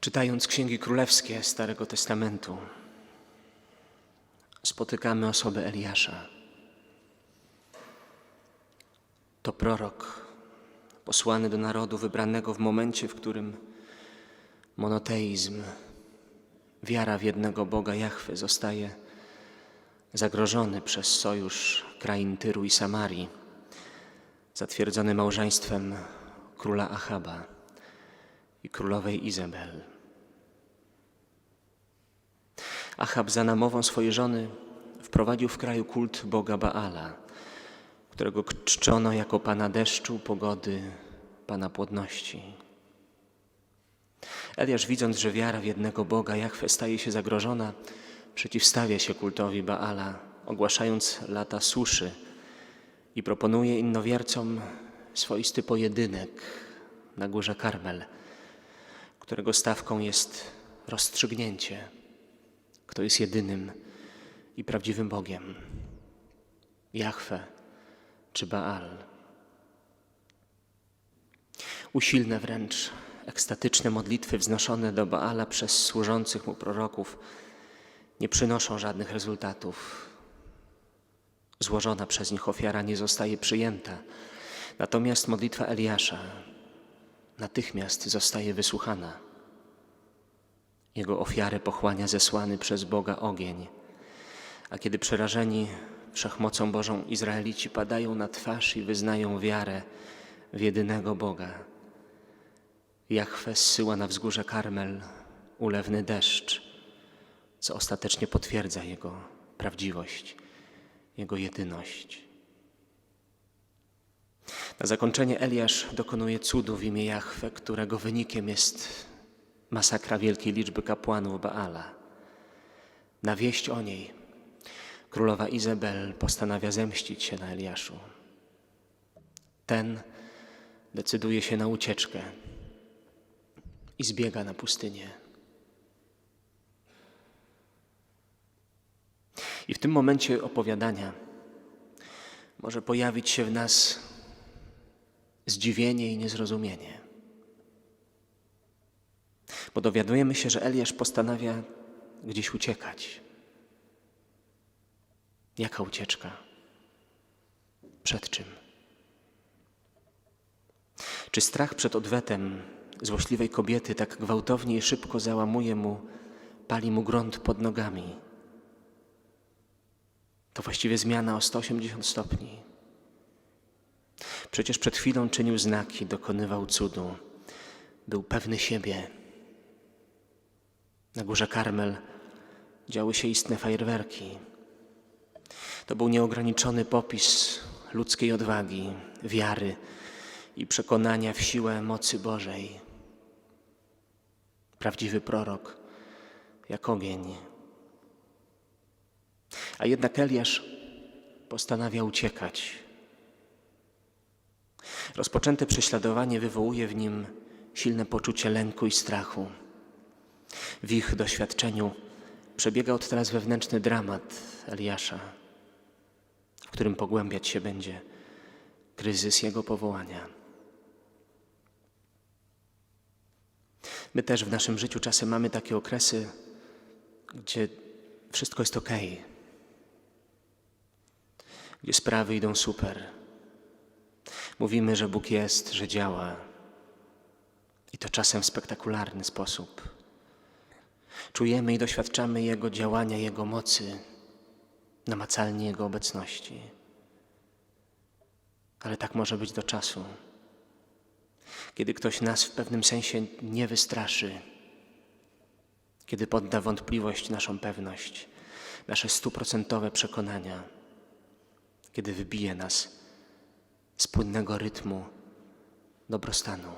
Czytając księgi królewskie Starego Testamentu, spotykamy osobę Eliasza. To prorok posłany do narodu wybranego w momencie, w którym monoteizm, wiara w jednego Boga Jahwe zostaje zagrożony przez sojusz krain Tyru i Samarii, zatwierdzony małżeństwem króla Achaba i królowej Izabel. Achab za namową swojej żony wprowadził w kraju kult boga Baala, którego czczono jako pana deszczu, pogody, pana płodności. Eliasz, widząc, że wiara w jednego Boga Jahwe staje się zagrożona, przeciwstawia się kultowi Baala, ogłaszając lata suszy i proponuje innowiercom swoisty pojedynek na górze Karmel, którego stawką jest rozstrzygnięcie, kto jest jedynym i prawdziwym Bogiem. Jahwe czy Baal. Usilne wręcz, ekstatyczne modlitwy wznoszone do Baala przez służących mu proroków nie przynoszą żadnych rezultatów. Złożona przez nich ofiara nie zostaje przyjęta, natomiast modlitwa Eliasza natychmiast zostaje wysłuchana. Jego ofiarę pochłania zesłany przez Boga ogień, a kiedy przerażeni wszechmocą Bożą Izraelici padają na twarz i wyznają wiarę w jedynego Boga, Jachwę zsyła na wzgórze Karmel ulewny deszcz, co ostatecznie potwierdza Jego prawdziwość, Jego jedyność. Na zakończenie Eliasz dokonuje cudu w imię Jahwe, którego wynikiem jest masakra wielkiej liczby kapłanów Baala. Na wieść o niej królowa Izabel postanawia zemścić się na Eliaszu. Ten decyduje się na ucieczkę i zbiega na pustynię. I w tym momencie opowiadania może pojawić się w nas zdziwienie i niezrozumienie. Bo dowiadujemy się, że Eliasz postanawia gdzieś uciekać. Jaka ucieczka? Przed czym? Czy strach przed odwetem złośliwej kobiety tak gwałtownie i szybko załamuje mu, pali mu grunt pod nogami? To właściwie zmiana o 180 stopni. Przecież przed chwilą czynił znaki, dokonywał cudu, był pewny siebie. Na górze Karmel działy się istne fajerwerki. To był nieograniczony popis ludzkiej odwagi, wiary i przekonania w siłę mocy Bożej. Prawdziwy prorok, jak ogień. A jednak Eliasz postanawia uciekać. Rozpoczęte prześladowanie wywołuje w nim silne poczucie lęku i strachu. W ich doświadczeniu przebiega od teraz wewnętrzny dramat Eliasza, w którym pogłębiać się będzie kryzys jego powołania. My też w naszym życiu czasem mamy takie okresy, gdzie wszystko jest ok, gdzie sprawy idą super. Mówimy, że Bóg jest, że działa i to czasem w spektakularny sposób. Czujemy i doświadczamy Jego działania, Jego mocy, namacalnie Jego obecności. Ale tak może być do czasu, kiedy ktoś nas w pewnym sensie nie wystraszy, kiedy podda wątpliwość naszą pewność, nasze stuprocentowe przekonania, kiedy wybije nas z płynnego rytmu dobrostanu.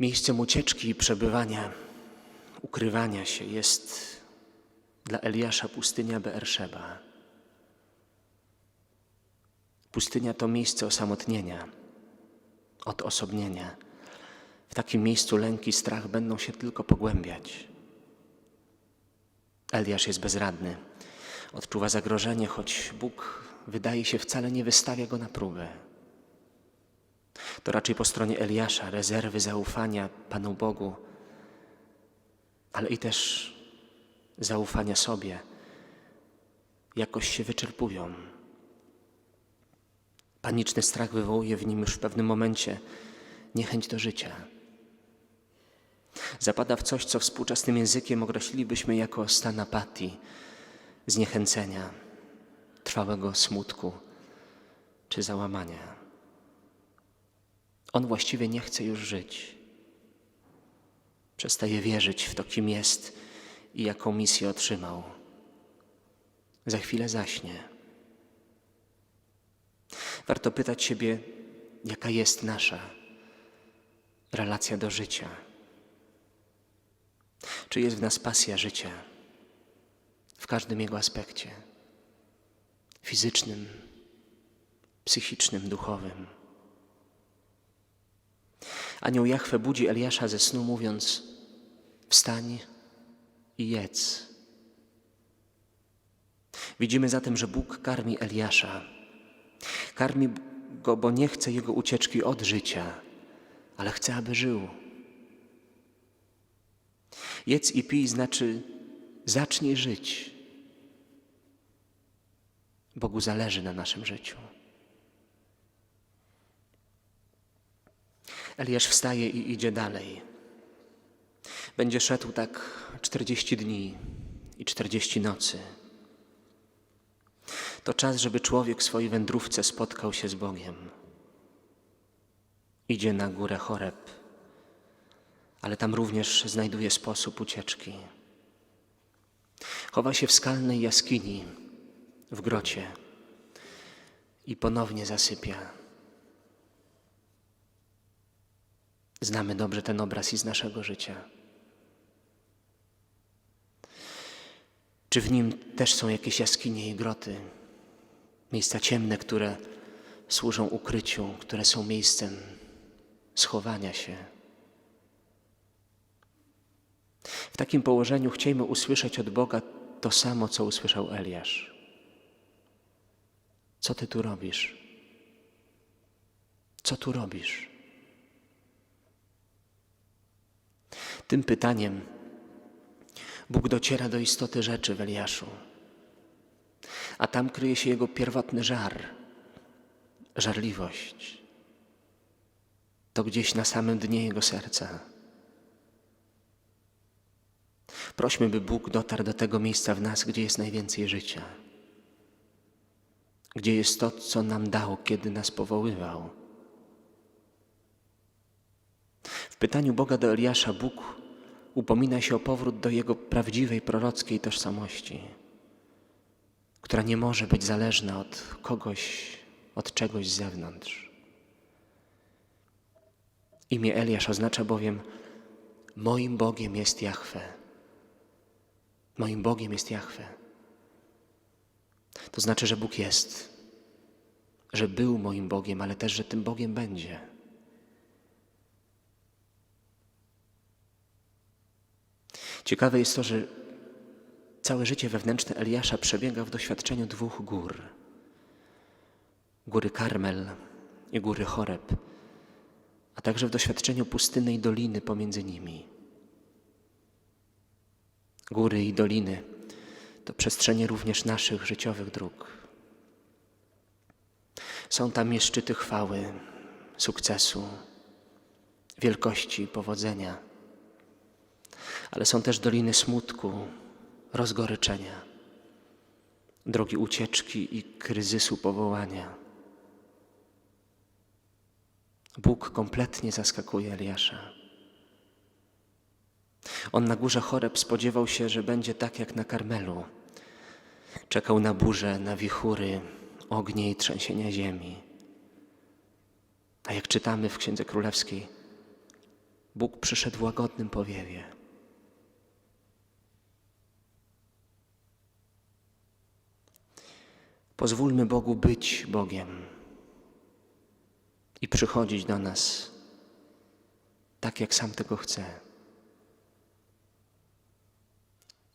Miejscem ucieczki i przebywania, ukrywania się jest dla Eliasza pustynia Beersheba. Pustynia to miejsce osamotnienia, odosobnienia. W takim miejscu lęk i strach będą się tylko pogłębiać. Eliasz jest bezradny, odczuwa zagrożenie, choć Bóg wydaje się wcale nie wystawia go na próbę. To raczej po stronie Eliasza rezerwy zaufania Panu Bogu, ale i też zaufania sobie jakoś się wyczerpują. Paniczny strach wywołuje w nim już w pewnym momencie niechęć do życia. Zapada w coś, co współczesnym językiem określilibyśmy jako stan apatii, zniechęcenia, trwałego smutku czy załamania. On właściwie nie chce już żyć. Przestaje wierzyć w to, kim jest i jaką misję otrzymał. Za chwilę zaśnie. Warto pytać siebie, jaka jest nasza relacja do życia. Czy jest w nas pasja życia w każdym jego aspekcie fizycznym, psychicznym, duchowym. Anioł Jachwę budzi Eliasza ze snu, mówiąc: Wstań i jedz. Widzimy zatem, że Bóg karmi Eliasza. Karmi go, bo nie chce jego ucieczki od życia, ale chce, aby żył. Jedz i pij znaczy zacznij żyć. Bogu zależy na naszym życiu. Eliasz wstaje i idzie dalej. Będzie szedł tak czterdzieści dni i czterdzieści nocy. To czas, żeby człowiek w swojej wędrówce spotkał się z Bogiem. Idzie na górę Choreb, ale tam również znajduje sposób ucieczki. Chowa się w skalnej jaskini, w grocie i ponownie zasypia. Znamy dobrze ten obraz i z naszego życia. Czy w nim też są jakieś jaskinie i groty, miejsca ciemne, które służą ukryciu, które są miejscem schowania się? W takim położeniu chciejmy usłyszeć od Boga to samo, co usłyszał Eliasz. Co ty tu robisz? Co tu robisz? Tym pytaniem Bóg dociera do istoty rzeczy w Eliaszu, a tam kryje się jego pierwotny żar, żarliwość. To gdzieś na samym dnie jego serca. Prośmy, by Bóg dotarł do tego miejsca w nas, gdzie jest najwięcej życia, gdzie jest to, co nam dał, kiedy nas powoływał. W pytaniu Boga do Eliasza Bóg upomina się o powrót do jego prawdziwej prorockiej tożsamości, która nie może być zależna od kogoś, od czegoś z zewnątrz. Imię Eliasz oznacza bowiem moim Bogiem jest Jahwe. Moim Bogiem jest Jahwe. To znaczy, że Bóg jest, że był moim Bogiem, ale też, że tym Bogiem będzie. Ciekawe jest to, że całe życie wewnętrzne Eliasza przebiega w doświadczeniu dwóch gór. Góry Karmel i góry Choreb, a także w doświadczeniu pustynnej doliny pomiędzy nimi. Góry i doliny to przestrzenie również naszych życiowych dróg. Są tam i szczyty chwały, sukcesu, wielkości powodzenia, ale są też doliny smutku, rozgoryczenia, drogi ucieczki i kryzysu powołania. Bóg kompletnie zaskakuje Eliasza. On na górze Choreb spodziewał się, że będzie tak jak na Karmelu. Czekał na burzę, na wichury, ognie i trzęsienia ziemi. A jak czytamy w Księdze Królewskiej, Bóg przyszedł łagodnym powiewie. Pozwólmy Bogu być Bogiem i przychodzić do nas tak, jak sam tego chce.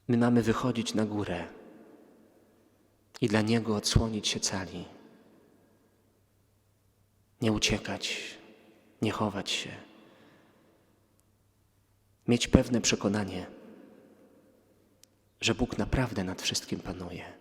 My mamy wychodzić na górę i dla Niego odsłonić się cali. Nie uciekać nie chować się, mieć pewne przekonanie, że Bóg naprawdę nad wszystkim panuje.